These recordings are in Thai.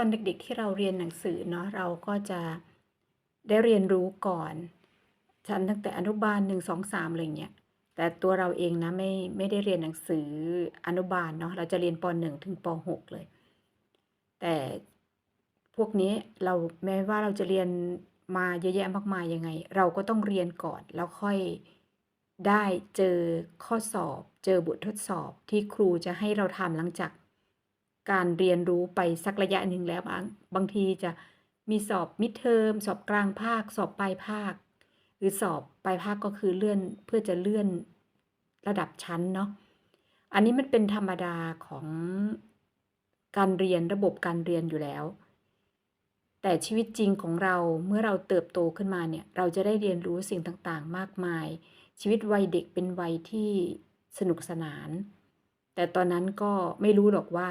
ตอนเด็กๆที่เราเรียนหนังสือเนาะเราก็จะได้เรียนรู้ก่อนฉันตั้งแต่อนุบาลหนึ่งสองสามอะไรเงี้ยแต่ตัวเราเองนะไม่ไม่ได้เรียนหนังสืออนุบาลเนาะเราจะเรียนปหนึ่งถึงปหกเลย แต่พวกนี้เราแม้ว่าเราจะเรียนมาเยอะแยะมากมายยังไง เราก็ต้องเรียนก่อนแล้วค่อยได้เจอข้อสอบ เจอบททดสอบที่ครูจะให้เราทำหลังจาก การเรียนรู้ไปสักระยะหนึ่งแล้วบางบางทีจะมีสอบมิดเทอมสอบกลางภาค สอบปลายภาค หรือสอบปลายภาคก็คือเลื่อนเพื่อจะเลื่อนระดับชั้นเนาะอันนี้มันเป็นธรรมดาของการเรียนระบบการเรียนอยู่แล้ว แต่ชีวิตจริงของเราเมื่อเราเติบโตขึ้นมาเนี่ยเราจะได้เรียนรู้สิ่งต่างๆ มากมาย ชีวิตวัยเด็กเป็นวัยที่สนุกสนาน แต่ตอนนั้นก็ไม่รู้หรอกว่า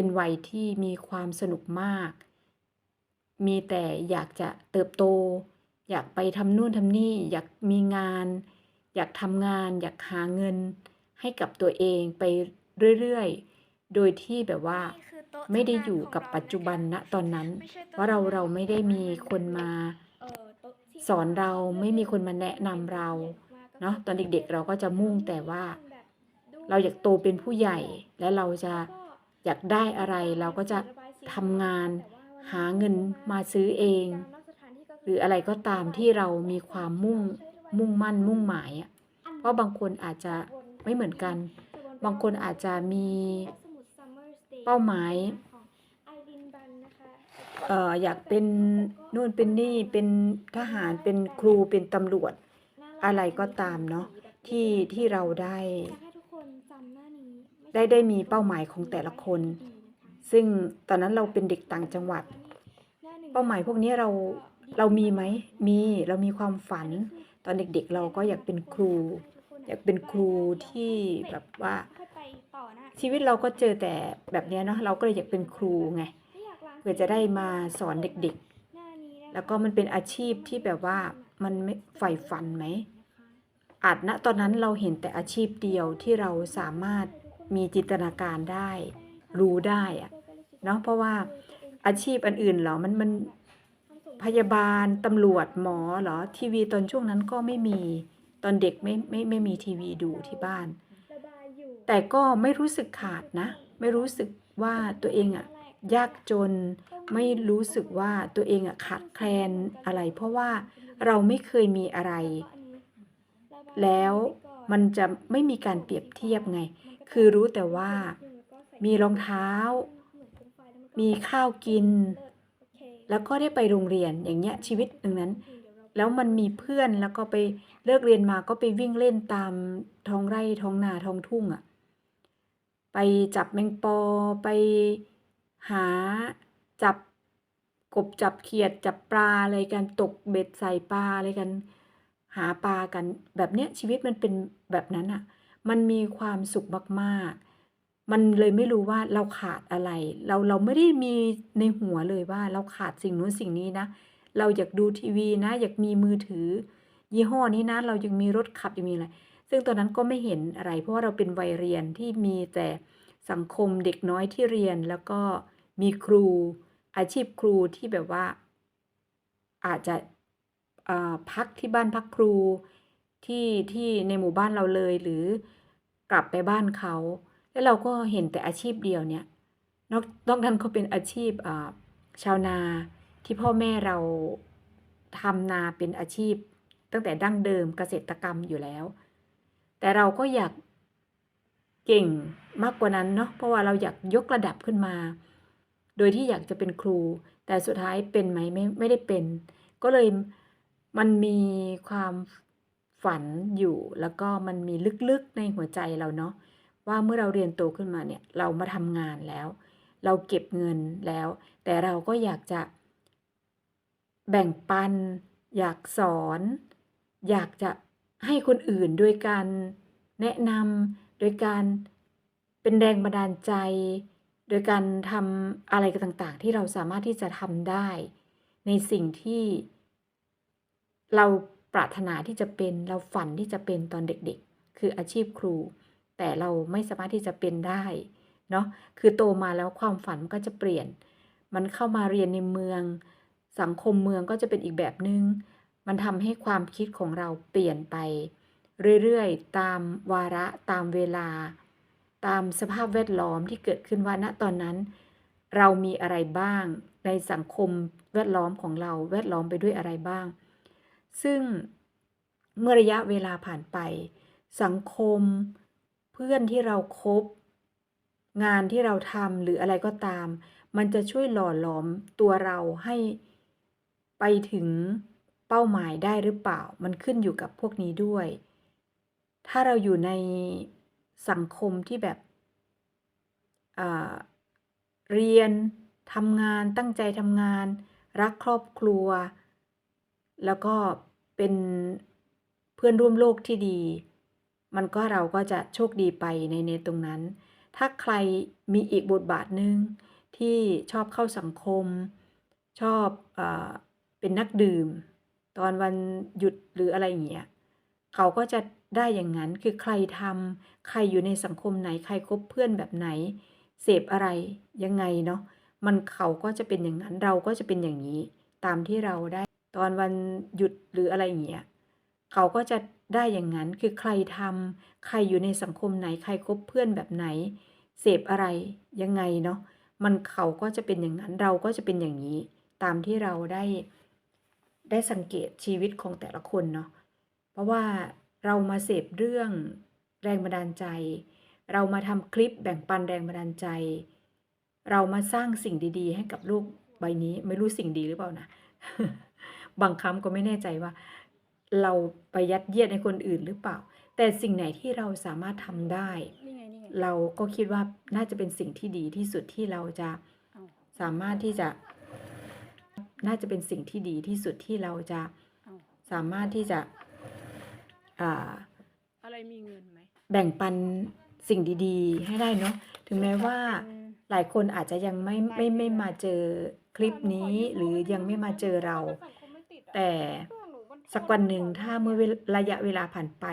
เป็นวัยที่มีความสนุกมาก มีแต่อยากจะเติบโต อยากไปทำนู่นทำนี่ อยากมีงาน อยากทำงาน อยากหาเงิน ให้กับตัวเองไปเรื่อยๆ โดยที่แบบว่าไม่ได้อยู่กับปัจจุบันณตอนนั้นไม่ใช่โต๊ะว่าเราเราไม่ได้มีคนมาสอนเราไม่มีคนมาแนะนำเราเนาะตอนเด็กๆเราก็จะมุ่งแต่ว่า เราอยากโตเป็นผู้ใหญ่และเราจะ อยากได้อะไรเราก็จะทำงานหาเงินมาซื้อเอง หรืออะไรก็ตามที่เรามีความมุ่งมุ่งมั่นมุ่งหมายอะเพราะบางคนอาจจะไม่เหมือนกัน บางคนอาจจะมีเป้าหมายเอ่ออยากเป็นนู่นเป็นนี่เป็นทหารเป็นครูเป็นตำรวจ อะไรก็ตามเนาะที่ที่เราได้ ได้ได้มีเป้าหมายของแต่ละคน ซึ่งตอนนั้นเราเป็นเด็กต่างจังหวัด เป้าหมายพวกนี้เราเรามีไหมมีเรามีความฝัน ตอนเด็กๆ เราก็อยากเป็นครู อยากเป็นครูที่แบบว่า ชีวิตเราก็เจอแต่แบบนี้เนาะเราก็เลยอยากเป็นครูไงเพื่อจะได้มาสอนเด็กๆ แล้วก็มันเป็นอาชีพที่แบบว่ามันไม่ใฝ่ฝันไหมอาจณตอนนั้นเราเห็นแต่อาชีพเดียวที่เราสามารถ มีจินตนาการได้ รู้ได้อะเนาะเพราะว่าอาชีพอันอื่นเหรอมันมันพยาบาลตำรวจหมอเหรอทีวีตอนช่วงนั้นก็ไม่มีตอนเด็กไม่ไม่ไม่มีทีวีดูที่บ้าน แต่ก็ไม่รู้สึกขาดนะ ไม่รู้สึกว่าตัวเองอะยากจนไม่รู้สึกว่าตัวเองอะขาดแคลนอะไร เพราะว่าเราไม่เคยมีอะไร แล้ว มันจะไม่มีการเปรียบเทียบไง คือรู้แต่ว่ามีรองเท้า มีข้าวกิน แล้วก็ได้ไปโรงเรียนอย่างเงี้ยชีวิตหนึ่งนั้น แล้วมันมีเพื่อนแล้วก็ไปเลิกเรียนมาก็ไปวิ่งเล่นตามท้องไร่ท้องนาท้องทุ่งอะ่ะ ไปจับแมงปอไปหาจับกบจับเขียดจับปลาอะไรกันตกเบ็ดใส่ปลาอะไรกัน หาปลากันแบบเนี้ยชีวิตมันเป็นแบบนั้นอะ่ะ มันมีความสุขมากๆ มันเลยไม่รู้ว่าเราขาดอะไร เราเราไม่ได้มีในหัวเลยว่าเราขาดสิ่งนู้นสิ่งนี้นะ เราอยากดูทีวีนะ อยากมีมือถือ ยี่ห้อนี้นะ เรายังมีรถขับยังมีอะไร ซึ่งตอนนั้นก็ไม่เห็นอะไร เพราะว่าเราเป็นวัยเรียนที่มีแต่สังคมเด็กน้อยที่เรียนแล้วก็มีครูอาชีพครูที่แบบว่า อาจจะ พักที่บ้านพักครูที่ที่ในหมู่บ้านเราเลยหรือกลับไปบ้านเขา แล้วเราก็เห็นแต่อาชีพเดียวเนี่ยนอกนอกนั้นเขาเป็นอาชีพาชาวนาที่พ่อแม่เราทำนาเป็นอาชีพ ตั้งแต่ดั้งเดิมเกษตรกรรมอยู่แล้ว แต่เราก็อยากเก่งมากกว่านั้นเนาะเพราะว่าเราอยากยกระดับขึ้นมา โดยที่อยากจะเป็นครู แต่สุดท้ายเป็นไหมไม่ไม่ได้เป็น ก็เลย มันมีความฝันอยู่แล้วก็มันมีลึกๆในหัวใจเราเนาะว่าเมื่อเราเรียนโตขึ้นมาเนี่ยเรามาทำงานแล้ว เราเก็บเงินแล้ว แต่เราก็อยากจะแบ่งปัน อยากสอน อยากจะให้คนอื่นโดยการแนะนำโดยการเป็นแรงบันดาลใจ โดยการทำอะไรต่างๆ ที่เราสามารถที่จะทำได้ ในสิ่งที่ เราปรารถนาที่จะเป็นเราฝันที่จะเป็นตอนเด็กๆ คืออาชีพครู แต่เราไม่สามารถที่จะเป็นได้เนาะคือโตมาแล้วความฝันมันก็จะเปลี่ยน มันเข้ามาเรียนในเมือง สังคมเมืองก็จะเป็นอีกแบบหนึง่งมันทำให้ความคิดของเราเปลี่ยนไป เรื่อยๆ ตามวาระตามเวลา ตามสภาพแวดล้อมที่เกิดขึ้นว่าณตอนนั้น เรามีอะไรบ้างในสังคมแวดล้อมของเราแวดล้อมไปด้วยอะไรบ้าง ซึ่งเมื่อระยะเวลาผ่านไป สังคม เพื่อนที่เราครบงานที่เราทำหรืออะไรก็ตาม มันจะช่วยหล่อหลอมตัวเราให้ไปถึงเป้าหมายได้หรือเปล่า มันขึ้นอยู่กับพวกนี้ด้วย ถ้าเราอยู่ในสังคมที่แบบเรียนทำงานตั้งใจทำงาน รักครอบครัว แล้วก็เป็นเพื่อนร่วมโลกที่ดี มันก็เราก็จะโชคดีไปในในตรงนั้น ถ้าใครมีอีกบทบาทหนึ่งที่ชอบเข้าสังคม ชอบอเป็นนักดื่ม ตอนวันหยุดหรืออะไรอย่างเงี้ยเขาก็จะได้อย่างนั้นคือใครทำใครอยู่ในสังคมไหนใครคบเพื่อนแบบไหน เสพอะไรยังไงเนาะมันเขาก็จะเป็นอย่างนั้นเราก็จะเป็นอย่างนี้ตามที่เราได้ ตอนวันหยุดหรืออะไรอย่างเงี้ยเขาก็จะได้อย่างนั้นคือใครทำใครอยู่ในสังคมไหนใครคบเพื่อนแบบไหน เสพอะไรยังไงเนาะมันเขาก็จะเป็นอย่างนั้นเราก็จะเป็นอย่างนี้ ตามที่เราได้ ได้สังเกตชีวิตของแต่ละคนเนาะเพราะว่าเรามาเสพเรื่องแรงบันดาลใจ เรามาทำคลิปแบ่งปันแรงบันดาลใจ เรามาสร้างสิ่งดี ๆ ให้กับโลกใบนี้ไม่รู้สิ่งดีหรือเปล่านะ บางคำก็ไม่แน่ใจว่า เราไปยัดเยียดในคนอื่นหรือเปล่า แต่สิ่งไหนที่เราสามารถทำได้นี่ไงนี่ไงเราก็คิดว่าน่าจะเป็นสิ่งที่ดีที่สุดที่เราจะเอาสามารถที่จะ น่าจะเป็นสิ่งที่ดีที่สุดที่เราจะเอาสามารถที่จะอ่าอะไรมีเงินไหมแบ่งปันสิ่งดีๆ ให้ได้เนาะถึงแม้ว่าเป็นหลายคนอาจจะยังไม่ไม่ไม่มาเจอคลิปนี้หรือยังไม่มาเจอเรา แต่สักวันหนึ่งถ้าเมื่อระยะเวลาผ่านไป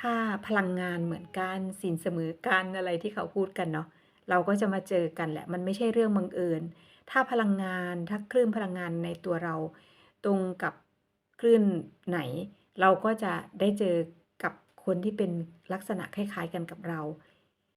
ถ้าพลังงานเหมือนกันสินเสมอกันอะไรที่เขาพูดกันเนาะเราก็จะมาเจอกันแหละ มันไม่ใช่เรื่องบังเอิญ ถ้าพลังงานถ้าคลื่นพลังงานในตัวเรา ตรงกับคลื่นไหน เราก็จะได้เจอกับคนที่เป็นลักษณะคล้าย ๆ กันกับเรา